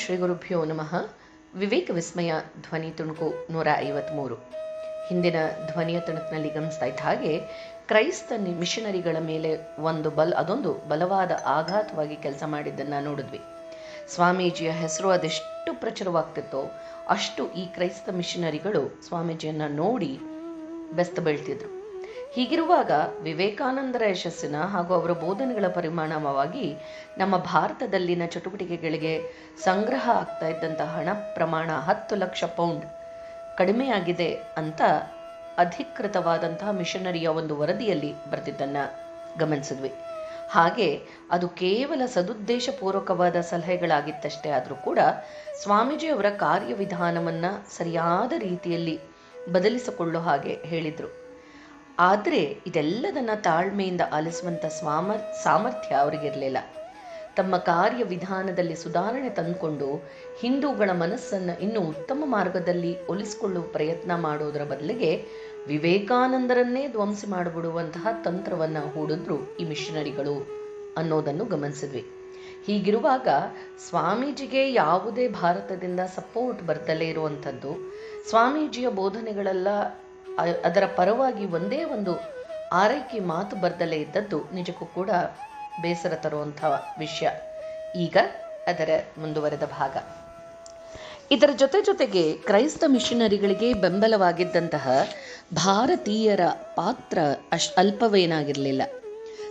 ಶ್ರೀ ಗುರುಭ್ಯೋ ನಮಃ. ವಿವೇಕ ವಿಸ್ಮಯ ಧ್ವನಿ ತುಣುಕು ನೂರ ಐವತ್ಮೂರು. ಹಿಂದಿನ ಧ್ವನಿಯ ತುಣುಕಿನಲ್ಲಿ ಗಮನಿಸ್ತಾ ಇದ್ದ ಹಾಗೆ, ಕ್ರೈಸ್ತ ಮಿಷನರಿಗಳ ಮೇಲೆ ಒಂದು ಬಲ್, ಅದೊಂದು ಬಲವಾದ ಆಘಾತವಾಗಿ ಕೆಲಸ ಮಾಡಿದ್ದನ್ನು ನೋಡಿದ್ವಿ. ಸ್ವಾಮೀಜಿಯ ಹೆಸರು ಅದೆಷ್ಟು ಪ್ರಚುರವಾಗ್ತಿತ್ತೋ, ಅಷ್ಟು ಈ ಕ್ರೈಸ್ತ ಮಿಷನರಿಗಳು ಸ್ವಾಮೀಜಿಯನ್ನ ನೋಡಿ ಬೆಸ್ತ ಬೀಳ್ತಿದ್ರು. ಹೀಗಿರುವಾಗ ವಿವೇಕಾನಂದರ ಯಶಸ್ಸಿನ ಹಾಗೂ ಅವರ ಬೋಧನೆಗಳ ಪರಿಣಾಮವಾಗಿ ನಮ್ಮ ಭಾರತದಲ್ಲಿನ ಚಟುವಟಿಕೆಗಳಿಗೆ ಸಂಗ್ರಹ ಆಗ್ತಾ ಇದ್ದಂಥ ಹಣ ಪ್ರಮಾಣ ಹತ್ತು ಲಕ್ಷ ಪೌಂಡ್ ಕಡಿಮೆಯಾಗಿದೆ ಅಂತ ಅಧಿಕೃತವಾದಂತಹ ಮಿಷನರಿಯ ಒಂದು ವರದಿಯಲ್ಲಿ ಬರೆದಿದ್ದನ್ನು ಗಮನಿಸಿದ್ವಿ. ಹಾಗೆ ಅದು ಕೇವಲ ಸದುದ್ದೇಶಪೂರ್ವಕವಾದ ಸಲಹೆಗಳಾಗಿತ್ತಷ್ಟೇ ಆದರೂ ಕೂಡ ಸ್ವಾಮೀಜಿಯವರ ಕಾರ್ಯವಿಧಾನವನ್ನು ಸರಿಯಾದ ರೀತಿಯಲ್ಲಿ ಬದಲಿಸಿಕೊಳ್ಳೋ ಹಾಗೆ ಹೇಳಿದರು. ಆದರೆ ಇದೆಲ್ಲದನ್ನ ತಾಳ್ಮೆಯಿಂದ ಆಲಿಸುವಂಥ ಸ್ವಾಮ, ಸಾಮರ್ಥ್ಯ ಅವರಿಗಿರಲಿಲ್ಲ. ತಮ್ಮ ಕಾರ್ಯವಿಧಾನದಲ್ಲಿ ಸುಧಾರಣೆ ತಂದುಕೊಂಡು ಹಿಂದೂಗಳ ಮನಸ್ಸನ್ನು ಇನ್ನೂ ಉತ್ತಮ ಮಾರ್ಗದಲ್ಲಿ ಒಲಿಸಿಕೊಳ್ಳುವ ಪ್ರಯತ್ನ ಮಾಡೋದರ ಬದಲಿಗೆ ವಿವೇಕಾನಂದರನ್ನೇ ಧ್ವಂಸ ಮಾಡಿಬಿಡುವಂತಹ ತಂತ್ರವನ್ನು ಹೂಡಿದ್ರು ಈ ಮಿಷನರಿಗಳು ಅನ್ನೋದನ್ನು ಗಮನಿಸಿದ್ವಿ. ಹೀಗಿರುವಾಗ ಸ್ವಾಮೀಜಿಗೆ ಯಾವುದೇ ಭಾರತದಿಂದ ಸಪೋರ್ಟ್ ಬರ್ತಲೇ ಇರುವಂಥದ್ದು, ಸ್ವಾಮೀಜಿಯ ಬೋಧನೆಗಳೆಲ್ಲ ಅದರ ಪರವಾಗಿ ಒಂದೇ ಒಂದು ಆರೈಕೆ ಮಾತು ಬರ್ದಲೇ ಇದ್ದದ್ದು ನಿಜಕ್ಕೂ ಕೂಡ ಬೇಸರ ತರುವಂಥ ವಿಷಯ. ಈಗ ಅದರ ಮುಂದುವರೆದ ಭಾಗ. ಇದರ ಜೊತೆ ಜೊತೆಗೆ ಕ್ರೈಸ್ತ ಮಿಷನರಿಗಳಿಗೆ ಬೆಂಬಲವಾಗಿದ್ದಂತಹ ಭಾರತೀಯರ ಪಾತ್ರ ಅಶ್ ಅಲ್ಪವೇನಾಗಿರಲಿಲ್ಲ.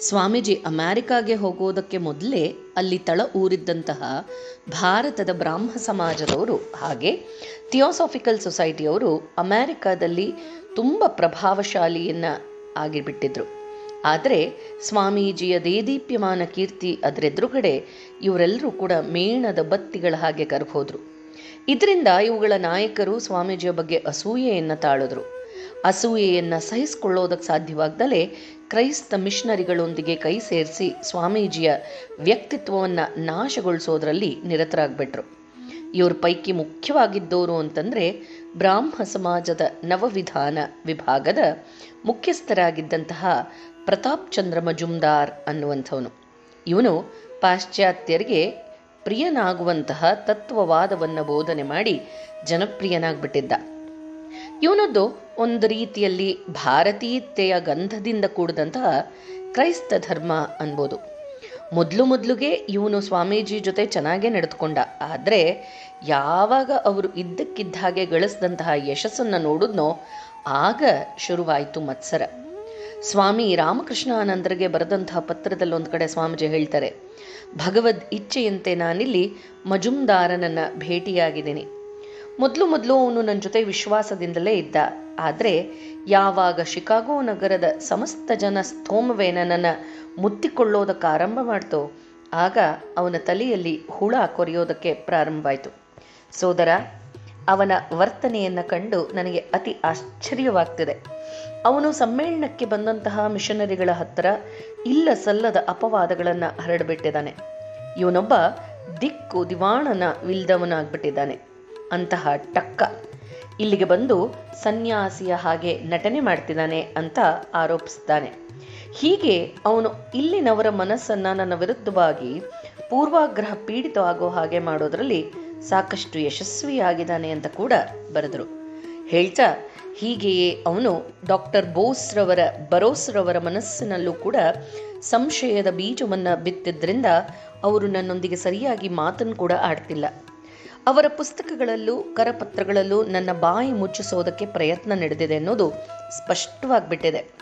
ಸ್ವಾಮೀಜಿ ಅಮೆರಿಕಾಗೆ ಹೋಗೋದಕ್ಕೆ ಮೊದಲೇ ಅಲ್ಲಿ ತಳ ಊರಿದ್ದಂತಹ ಭಾರತದ ಬ್ರಾಹ್ಮ ಸಮಾಜದವರು ಹಾಗೆ ಥಿಯೋಸಾಫಿಕಲ್ ಸೊಸೈಟಿಯವರು ಅಮೆರಿಕಾದಲ್ಲಿ ತುಂಬ ಪ್ರಭಾವಶಾಲಿಯನ್ನು ಆಗಿಬಿಟ್ಟಿದ್ರು. ಆದರೆ ಸ್ವಾಮೀಜಿಯ ದೇದೀಪ್ಯಮಾನ ಕೀರ್ತಿ ಅದರೆದುರುಗಡೆ ಇವರೆಲ್ಲರೂ ಕೂಡ ಮೇಣದ ಬತ್ತಿಗಳ ಹಾಗೆ ಕರ್ಬೋದ್ರು ಇದರಿಂದ ಇವುಗಳ ನಾಯಕರು ಸ್ವಾಮೀಜಿಯ ಬಗ್ಗೆ ಅಸೂಯೆಯನ್ನು ತಾಳಿದ್ರು. ಅಸೂಯೆಯನ್ನು ಸಹಿಸಿಕೊಳ್ಳೋದಕ್ಕೆ ಸಾಧ್ಯವಾಗ್ದಲೇ ಕ್ರೈಸ್ತ ಮಿಷನರಿಗಳೊಂದಿಗೆ ಕೈ ಸೇರಿಸಿ ಸ್ವಾಮೀಜಿಯ ವ್ಯಕ್ತಿತ್ವವನ್ನು ನಾಶಗೊಳಿಸೋದ್ರಲ್ಲಿ ನಿರತರಾಗ್ಬಿಟ್ರು. ಇವ್ರ ಪೈಕಿ ಮುಖ್ಯವಾಗಿದ್ದವರು ಅಂತಂದರೆ ಬ್ರಾಹ್ಮ ಸಮಾಜದ ನವವಿಧಾನ ವಿಭಾಗದ ಮುಖ್ಯಸ್ಥರಾಗಿದ್ದಂತಹ ಪ್ರತಾಪ್ ಚಂದ್ರ ಮಜುಮ್ದಾರ್ ಅನ್ನುವಂಥವನು. ಇವನು ಪಾಶ್ಚಾತ್ಯರಿಗೆ ಪ್ರಿಯನಾಗುವಂತಹ ತತ್ವವಾದವನ್ನು ಬೋಧನೆ ಮಾಡಿ ಜನಪ್ರಿಯನಾಗ್ಬಿಟ್ಟಿದ್ದ. ಇವನದ್ದು ಒಂದು ರೀತಿಯಲ್ಲಿ ಭಾರತೀಯತೆಯ ಗಂಧದಿಂದ ಕೂಡಿದಂತಹ ಕ್ರೈಸ್ತ ಧರ್ಮ ಅನ್ಬೋದು. ಮೊದಲು ಮೊದಲಿಗೆ ಇವನು ಸ್ವಾಮೀಜಿ ಜೊತೆ ಚೆನ್ನಾಗೇ ನಡೆದುಕೊಂಡ. ಆದರೆ ಯಾವಾಗ ಅವರು ಇದ್ದಕ್ಕಿದ್ದ ಹಾಗೆ ಗಳಿಸಿದಂತಹ ಯಶಸ್ಸನ್ನು ನೋಡಿದ್ನೋ ಆಗ ಶುರುವಾಯಿತು ಮತ್ಸರ. ಸ್ವಾಮಿ ರಾಮಕೃಷ್ಣಾನಂದರಿಗೆ ಬರೆದಂತಹ ಪತ್ರದಲ್ಲಿ ಒಂದು ಕಡೆ ಸ್ವಾಮೀಜಿ ಹೇಳ್ತಾರೆ, ಭಗವದ್ ಇಚ್ಛೆಯಂತೆ ನಾನಿಲ್ಲಿ ಮಜುಮ್ದಾರನನ್ನು ಭೇಟಿಯಾಗಿದ್ದೀನಿ. ಮೊದಲು ಮೊದಲು ಅವನು ನನ್ನ ಜೊತೆ ವಿಶ್ವಾಸದಿಂದಲೇ ಇದ್ದ. ಆದರೆ ಯಾವಾಗ ಶಿಕಾಗೋ ನಗರದ ಸಮಸ್ತ ಜನ ಸ್ತೋಮವೇ ನನ್ನನ್ನು ಮುತ್ತಿಕೊಳ್ಳೋದಕ್ಕೆ ಆರಂಭ ಮಾಡ್ತೋ, ಆಗ ಅವನ ತಲೆಯಲ್ಲಿ ಹುಳ ಕೊರೆಯೋದಕ್ಕೆ ಪ್ರಾರಂಭವಾಯಿತು. ಸೋದರ, ಅವನ ವರ್ತನೆಯನ್ನು ಕಂಡು ನನಗೆ ಅತಿ ಆಶ್ಚರ್ಯವಾಗ್ತಿದೆ. ಅವನು ಸಮ್ಮೇಳನಕ್ಕೆ ಬಂದಂತಹ ಮಿಷನರಿಗಳ ಹತ್ತಿರ ಇಲ್ಲ ಸಲ್ಲದ ಅಪವಾದಗಳನ್ನು ಹರಡಿಬಿಟ್ಟಿದ್ದಾನೆ. ಇವನೊಬ್ಬ ದಿಕ್ಕು ದಿವಾಣನ ವಿಲ್ದವನಾಗ್ಬಿಟ್ಟಿದ್ದಾನೆ. ಅಂತಹ ಟಕ್ಕ. ಇಲ್ಲಿಗೆ ಬಂದು ಸನ್ಯಾಸಿಯ ಹಾಗೆ ನಟನೆ ಮಾಡ್ತಿದ್ದಾನೆ ಅಂತ ಆರೋಪಿಸ್ತಾನೆ. ಹೀಗೆ ಅವನು ಇಲ್ಲಿನವರ ಮನಸ್ಸನ್ನು ನನ್ನ ವಿರುದ್ಧವಾಗಿ ಪೂರ್ವಾಗ್ರಹ ಪೀಡಿತವಾಗೋ ಹಾಗೆ ಮಾಡೋದರಲ್ಲಿ ಸಾಕಷ್ಟು ಯಶಸ್ವಿಯಾಗಿದ್ದಾನೆ ಅಂತ ಕೂಡ ಬರೆದರು. ಹೇಳ್ತಾ, ಹೀಗೆಯೇ ಅವನು ಡಾಕ್ಟರ್ ಬೋಸ್ರವರ, ಬರೋಸ್ರವರ ಮನಸ್ಸಿನಲ್ಲೂ ಕೂಡ ಸಂಶಯದ ಬೀಜವನ್ನು ಬಿತ್ತಿದ್ರಿಂದ ಅವರು ನನ್ನೊಂದಿಗೆ ಸರಿಯಾಗಿ ಮಾತನ್ನು ಕೂಡ ಆಡ್ತಿಲ್ಲ. ಅವರ ಪುಸ್ತಕಗಳಲ್ಲೂ, ಕರಪತ್ರಗಳಲ್ಲೂ ನನ್ನ ಬಾಯಿ ಮುಚ್ಚಿಸೋದಕ್ಕೆ ಪ್ರಯತ್ನ ನಡೆದಿದೆ ಅನ್ನೋದು ಸ್ಪಷ್ಟವಾಗಿಬಿಟ್ಟಿದೆ.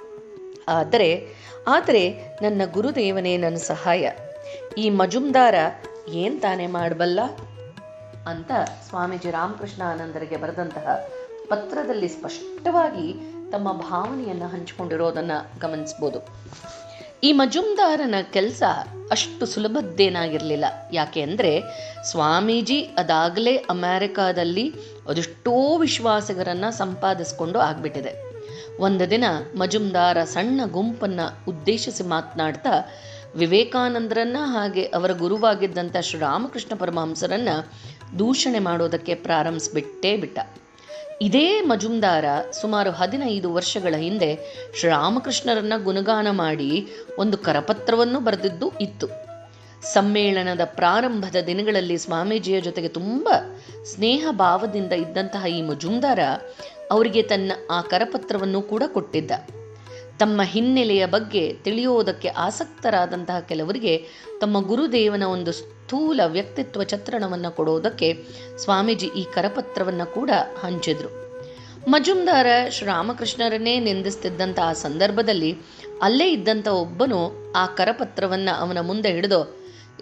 ಆದರೆ ಆದರೆ ನನ್ನ ಗುರುದೇವನೇ ನನ್ನ ಸಹಾಯ. ಈ ಮಜುಮ್ದಾರ ಏನ್ ತಾನೇ ಮಾಡಬಲ್ಲ? ಅಂತ ಸ್ವಾಮೀಜಿ ರಾಮಕೃಷ್ಣ ಆನಂದರಿಗೆ ಬರೆದಂತಹ ಪತ್ರದಲ್ಲಿ ಸ್ಪಷ್ಟವಾಗಿ ತಮ್ಮ ಭಾವನೆಯನ್ನು ಹಂಚಿಕೊಂಡಿರೋದನ್ನು ಗಮನಿಸ್ಬೋದು. ಈ ಮಜುಮ್ದಾರನ ಕೆಲಸ ಅಷ್ಟು ಸುಲಭದ್ದೇನಾಗಿರಲಿಲ್ಲ. ಯಾಕೆ ಅಂದರೆ ಸ್ವಾಮೀಜಿ ಅದಾಗಲೇ ಅಮೆರಿಕಾದಲ್ಲಿ ಅದೆಷ್ಟೋ ವಿಶ್ವಾಸಿಗರನ್ನು ಸಂಪಾದಿಸ್ಕೊಂಡು ಆಗ್ಬಿಟ್ಟಿದೆ. ಒಂದು ದಿನ ಮಜುಮ್ದಾರ ಸಣ್ಣ ಗುಂಪನ್ನು ಉದ್ದೇಶಿಸಿ ಮಾತನಾಡ್ತಾ ವಿವೇಕಾನಂದರನ್ನ ಹಾಗೆ ಅವರ ಗುರುವಾಗಿದ್ದಂಥ ಶ್ರೀರಾಮಕೃಷ್ಣ ಪರಮಹಂಸರನ್ನು ದೂಷಣೆ ಮಾಡೋದಕ್ಕೆ ಪ್ರಾರಂಭಿಸ್ಬಿಟ್ಟೇ ಬಿಟ್ಟ. ಇದೇ ಮಜುಮ್ದಾರ ಸುಮಾರು ಹದಿನೈದು ವರ್ಷಗಳ ಹಿಂದೆ ಶ್ರೀರಾಮಕೃಷ್ಣರನ್ನ ಗುಣಗಾನ ಮಾಡಿ ಒಂದು ಕರಪತ್ರವನ್ನು ಬರೆದಿದ್ದು ಇತ್ತು. ಸಮ್ಮೇಳನದ ಪ್ರಾರಂಭದ ದಿನಗಳಲ್ಲಿ ಸ್ವಾಮೀಜಿಯ ಜೊತೆಗೆ ತುಂಬ ಸ್ನೇಹ ಭಾವದಿಂದ ಇದ್ದಂತಹ ಈ ಮಜುಂದಾರ ಅವರಿಗೆ ತನ್ನ ಆ ಕರಪತ್ರವನ್ನು ಕೂಡ ಕೊಟ್ಟಿದ್ದ. ತಮ್ಮ ಹಿನ್ನೆಲೆಯ ಬಗ್ಗೆ ತಿಳಿಯೋದಕ್ಕೆ ಆಸಕ್ತರಾದಂತಹ ಕೆಲವರಿಗೆ ತಮ್ಮ ಗುರುದೇವನ ಒಂದು ಸ್ಥೂಲ ವ್ಯಕ್ತಿತ್ವ ಚಿತ್ರಣವನ್ನು ಕೊಡೋದಕ್ಕೆ ಸ್ವಾಮೀಜಿ ಈ ಕರಪತ್ರವನ್ನು ಕೂಡ ಹಂಚಿದ್ರು. ಮಜುಮ್ದಾರ ಶ್ರೀರಾಮಕೃಷ್ಣರನ್ನೇ ನಿಂದಿಸ್ತಿದ್ದಂಥ ಆ ಸಂದರ್ಭದಲ್ಲಿ ಅಲ್ಲೇ ಇದ್ದಂಥ ಒಬ್ಬನು ಆ ಕರಪತ್ರವನ್ನು ಅವನ ಮುಂದೆ ಹಿಡಿದು,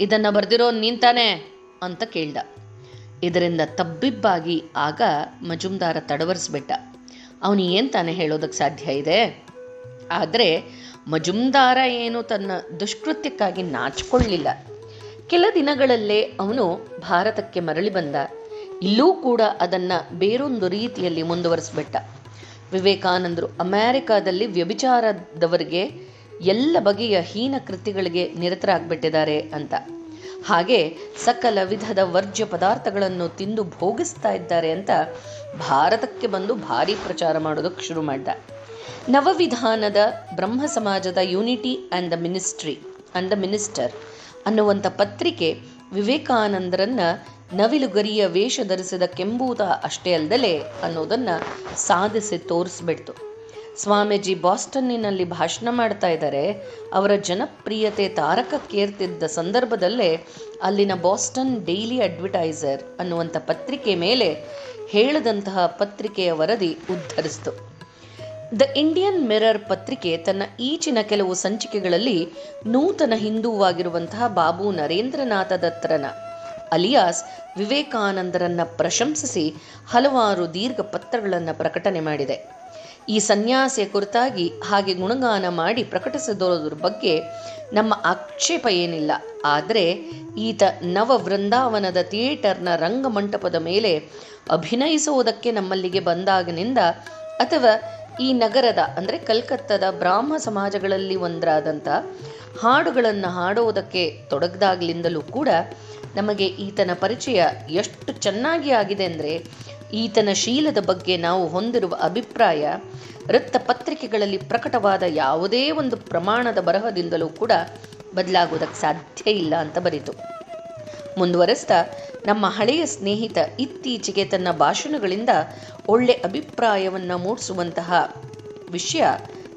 ಇದನ್ನು ಬರೆದಿರೋ ನೀಂತಾನೆ ಅಂತ ಕೇಳ್ದ. ಇದರಿಂದ ತಬ್ಬಿಬ್ಬಾಗಿ ಆಗ ಮಜುಮ್ದಾರ ತಡವರಿಸ್ಬಿಟ್ಟ. ಅವನು ಏನು ತಾನೇ ಹೇಳೋದಕ್ಕೆ ಸಾಧ್ಯ ಇದೆ? ಆದರೆ ಮಜುಮ್ದಾರ ಏನು ತನ್ನ ದುಷ್ಕೃತ್ಯಕ್ಕಾಗಿ ನಾಚಿಕೊಳ್ಳಿಲ್ಲ. ಕೆಲ ದಿನಗಳಲ್ಲೇ ಅವನು ಭಾರತಕ್ಕೆ ಮರಳಿ ಬಂದ. ಇಲ್ಲೂ ಕೂಡ ಅದನ್ನು ಬೇರೊಂದು ರೀತಿಯಲ್ಲಿ ಮುಂದುವರಿಸ್ಬಿಟ್ಟ. ವಿವೇಕಾನಂದರು ಅಮೆರಿಕಾದಲ್ಲಿ ವ್ಯಭಿಚಾರದವರಿಗೆ ಎಲ್ಲ ಬಗೆಯ ಹೀನ ಕೃತಿಗಳಿಗೆ ನಿರತರಾಗ್ಬಿಟ್ಟಿದ್ದಾರೆ ಅಂತ. ಹಾಗೆ ಸಕಲ ವಿಧದ ವರ್ಜ್ಯ ಪದಾರ್ಥಗಳನ್ನು ತಿಂದು ಭೋಗಿಸ್ತಾ ಇದ್ದಾರೆ ಅಂತ ಭಾರತಕ್ಕೆ ಬಂದು ಭಾರಿ ಪ್ರಚಾರ ಮಾಡೋದಕ್ಕೆ ಶುರು ಮಾಡ್ದ. ನವವಿಧಾನದ ಬ್ರಹ್ಮ ಸಮಾಜದ unity and the ministry and the minister ಅನ್ನುವಂಥ ಪತ್ರಿಕೆ ವಿವೇಕಾನಂದರನ್ನ ನವಿಲುಗರಿಯ ವೇಷ ಧರಿಸಿದ ಕೆಂಬೂತ ಅಷ್ಟೇ ಅಲ್ಲದಲೇ ಅನ್ನೋದನ್ನು ಸಾಧಿಸಿ ತೋರಿಸ್ಬಿಡ್ತು. ಸ್ವಾಮೀಜಿ ಬಾಸ್ಟನ್ನಿನಲ್ಲಿ ಭಾಷಣ ಮಾಡ್ತಾ ಇದ್ದಾರೆ. ಅವರ ಜನಪ್ರಿಯತೆ ತಾರಕಕ್ಕೇರ್ತಿದ್ದ ಸಂದರ್ಭದಲ್ಲೇ ಅಲ್ಲಿನ ಬಾಸ್ಟನ್ ಡೈಲಿ ಅಡ್ವರ್ಟೈಸರ್ ಅನ್ನುವಂಥ ಪತ್ರಿಕೆ ಮೇಲೆ ಹೇಳದಂತಹ ಪತ್ರಿಕೆಯ ವರದಿ ಉದ್ಧರಿಸಿತು. ದ ಇಂಡಿಯನ್ ಮಿರರ್ ಪತ್ರಿಕೆ ತನ್ನ ಈಚಿನ ಕೆಲವು ಸಂಚಿಕೆಗಳಲ್ಲಿ ನೂತನ ಹಿಂದೂವಾಗಿರುವಂತಹ ಬಾಬು ನರೇಂದ್ರನಾಥ ದತ್ತರನ ಅಲಿಯಾಸ್ ವಿವೇಕಾನಂದರನ್ನ ಪ್ರಶಂಸಿಸಿ ಹಲವಾರು ದೀರ್ಘ ಪತ್ರಗಳನ್ನು ಪ್ರಕಟಣೆ ಮಾಡಿದೆ. ಈ ಸನ್ಯಾಸಿಯ ಕುರಿತಾಗಿ ಹಾಗೆ ಗುಣಗಾನ ಮಾಡಿ ಪ್ರಕಟಿಸಿದೋದ್ರ ಬಗ್ಗೆ ನಮ್ಮ ಆಕ್ಷೇಪ ಏನಿಲ್ಲ. ಆದರೆ ಈತ ನವ ವೃಂದಾವನದ ಥಿಯೇಟರ್ನ ರಂಗಮಂಟಪದ ಮೇಲೆ ಅಭಿನಯಿಸುವುದಕ್ಕೆ ನಮ್ಮಲ್ಲಿಗೆ ಬಂದಾಗಿನಿಂದ ಅಥವಾ ಈ ನಗರದ, ಅಂದರೆ ಕಲ್ಕತ್ತದ ಬ್ರಾಹ್ಮ ಸಮಾಜಗಳಲ್ಲಿ ಒಂದರಾದಂಥ ಹಾಡುಗಳನ್ನು ಹಾಡುವುದಕ್ಕೆ ತೊಡಗದಾಗ್ಲಿಂದಲೂ ಕೂಡ ನಮಗೆ ಈತನ ಪರಿಚಯ ಎಷ್ಟು ಚೆನ್ನಾಗಿ ಆಗಿದೆ ಅಂದರೆ ಈತನ ಶೀಲದ ಬಗ್ಗೆ ನಾವು ಹೊಂದಿರುವ ಅಭಿಪ್ರಾಯ ವೃತ್ತ ಪತ್ರಿಕೆಗಳಲ್ಲಿ ಪ್ರಕಟವಾದ ಯಾವುದೇ ಒಂದು ಪ್ರಮಾಣದ ಬರಹದಿಂದಲೂ ಕೂಡ ಬದಲಾಗುವುದಕ್ಕೆ ಸಾಧ್ಯ ಇಲ್ಲ ಅಂತ ಬರೀತು. ಮುಂದುವರೆಸ್ತಾ ನಮ್ಮ ಹಳೆಯ ಸ್ನೇಹಿತ ಇತ್ತೀಚೆಗೆ ತನ್ನ ಭಾಷಣಗಳಿಂದ ಒಳ್ಳೆ ಅಭಿಪ್ರಾಯವನ್ನು ಮೂಡಿಸುವಂತಹ ವಿಷಯ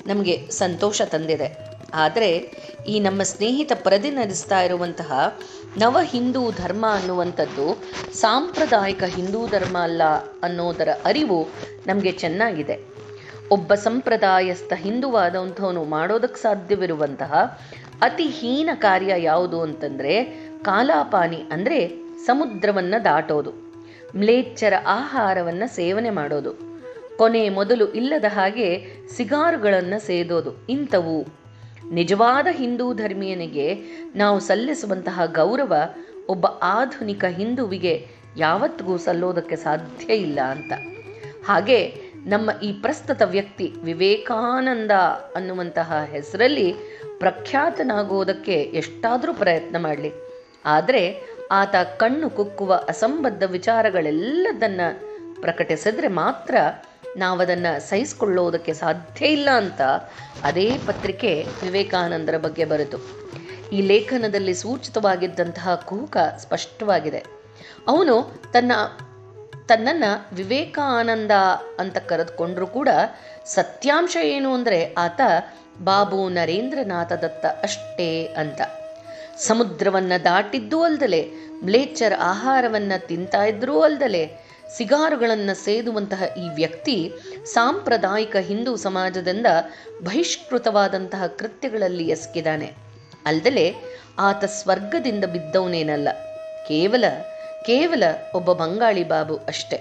ನಮಗೆ ಸಂತೋಷ ತಂದಿದೆ. ಆದರೆ ಈ ನಮ್ಮ ಸ್ನೇಹಿತ ಪ್ರತಿನಿಧಿಸ್ತಾ ಇರುವಂತಹ ನವ ಹಿಂದೂ ಧರ್ಮ ಅನ್ನುವಂಥದ್ದು ಸಾಂಪ್ರದಾಯಿಕ ಹಿಂದೂ ಧರ್ಮ ಅಲ್ಲ ಅನ್ನೋದರ ಅರಿವು ನಮಗೆ ಚೆನ್ನಾಗಿದೆ. ಒಬ್ಬ ಸಂಪ್ರದಾಯಸ್ಥ ಹಿಂದುವಾದಂಥವನು ಮಾಡೋದಕ್ಕೆ ಸಾಧ್ಯವಿರುವಂತಹ ಅತಿ ಹೀನ ಕಾರ್ಯ ಯಾವುದು ಅಂತಂದರೆ ಕಾಲಾಪಾನಿ ಅಂದರೆ ಸಮುದ್ರವನ್ನು ದಾಟೋದು. ಮ್ಲೇಚ್ಛರ ಆಹಾರವನ್ನು ಸೇವನೆ ಮಾಡೋದು. ಕೊನೆ ಮೊದಲು ಇಲ್ಲದ ಹಾಗೆ ಸಿಗಾರುಗಳನ್ನು ಸೇದೋದು. ಇಂಥವು. ನಿಜವಾದ ಹಿಂದೂ ಧರ್ಮೀಯನಿಗೆ ನಾವು ಸಲ್ಲಿಸುವಂತಹ ಗೌರವ ಒಬ್ಬ ಆಧುನಿಕ ಹಿಂದುವಿಗೆ ಯಾವತ್ತಿಗೂ ಸಲ್ಲೋದಕ್ಕೆ ಸಾಧ್ಯ ಇಲ್ಲ ಅಂತ. ಹಾಗೆ ನಮ್ಮ ಈ ಪ್ರಸ್ತುತ ವ್ಯಕ್ತಿ ವಿವೇಕಾನಂದ ಅನ್ನುವಂತಹ ಹೆಸರಲ್ಲಿ ಪ್ರಖ್ಯಾತನಾಗುವುದಕ್ಕೆ ಎಷ್ಟಾದರೂ ಪ್ರಯತ್ನ ಮಾಡಲಿ. ಆದರೆ ಆತ ಕಣ್ಣು ಕುಕ್ಕುವ ಅಸಂಬದ್ಧ ವಿಚಾರಗಳೆಲ್ಲದನ್ನ ಪ್ರಕಟಿಸಿದ್ರೆ ಮಾತ್ರ ನಾವದನ್ನು ಸಹಿಸಿಕೊಳ್ಳೋದಕ್ಕೆ ಸಾಧ್ಯ ಇಲ್ಲ ಅಂತ ಅದೇ ಪತ್ರಿಕೆ ವಿವೇಕಾನಂದರ ಬಗ್ಗೆ ಬರೆತು ಈ ಲೇಖನದಲ್ಲಿ ಸೂಚಿತವಾಗಿದ್ದಂತಹ ಕೂಕ ಸ್ಪಷ್ಟವಾಗಿದೆ. ಅವನು ತನ್ನ, ತನ್ನನ್ನು ವಿವೇಕಾನಂದ ಅಂತ ಕರೆದುಕೊಂಡರೂ ಕೂಡ ಸತ್ಯಾಂಶ ಏನು ಅಂದರೆ ಆತ ಬಾಬು ನರೇಂದ್ರನಾಥ ದತ್ತ ಅಷ್ಟೇ ಅಂತ. ಸಮುದ್ರವನ್ನು ದಾಟಿದ್ದೂ ಅಲ್ಲದಲೆ ಬ್ಲೇಚರ್ ಆಹಾರವನ್ನು ತಿಂತಾ ಇದ್ರೂ ಅಲ್ಲದಲೆ ಸಿಗಾರುಗಳನ್ನು ಸೇದುವಂತಹ ಈ ವ್ಯಕ್ತಿ ಸಾಂಪ್ರದಾಯಿಕ ಹಿಂದೂ ಸಮಾಜದಿಂದ ಬಹಿಷ್ಕೃತವಾದಂತಹ ಕೃತ್ಯಗಳಲ್ಲಿ ಎಸಗಿದಾನೆ ಅಲ್ದಲೆ, ಆತ ಸ್ವರ್ಗದಿಂದ ಬಿದ್ದವನೇನಲ್ಲ, ಕೇವಲ ಕೇವಲ ಒಬ್ಬ ಬಂಗಾಳಿ ಬಾಬು ಅಷ್ಟೆ.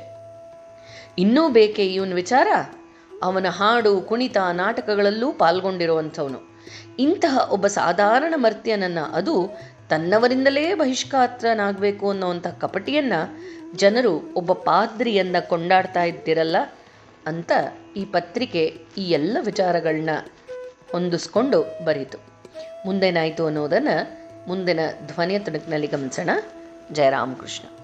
ಇನ್ನೂ ಬೇಕೇ ಇವನ ವಿಚಾರ? ಅವನ ಹಾಡು, ಕುಣಿತ, ನಾಟಕಗಳಲ್ಲೂ ಪಾಲ್ಗೊಂಡಿರುವಂಥವನು. ಇಂತಹ ಒಬ್ಬ ಸಾಧಾರಣ ಮರ್ತ್ಯನನ್ನು ಅದು ತನ್ನವರಿಂದಲೇ ಬಹಿಷ್ಕಾತ್ರನಾಗಬೇಕು ಅನ್ನೋವಂಥ ಕಪಟಿಯನ್ನು ಜನರು ಒಬ್ಬ ಪಾದ್ರಿಯನ್ನ ಕೊಂಡಾಡ್ತಾ ಇದ್ದಿರಲ್ಲ ಅಂತ ಈ ಪತ್ರಿಕೆ ಈ ಎಲ್ಲ ವಿಚಾರಗಳನ್ನ ಹೊಂದಿಸ್ಕೊಂಡು ಬರೀತು. ಮುಂದೇನಾಯಿತು ಅನ್ನೋದನ್ನು ಮುಂದಿನ ಧ್ವನಿಯ ತುಣುಕಿನಲ್ಲಿ ಗಮನಿಸೋಣ. ಜಯರಾಮಕೃಷ್ಣ.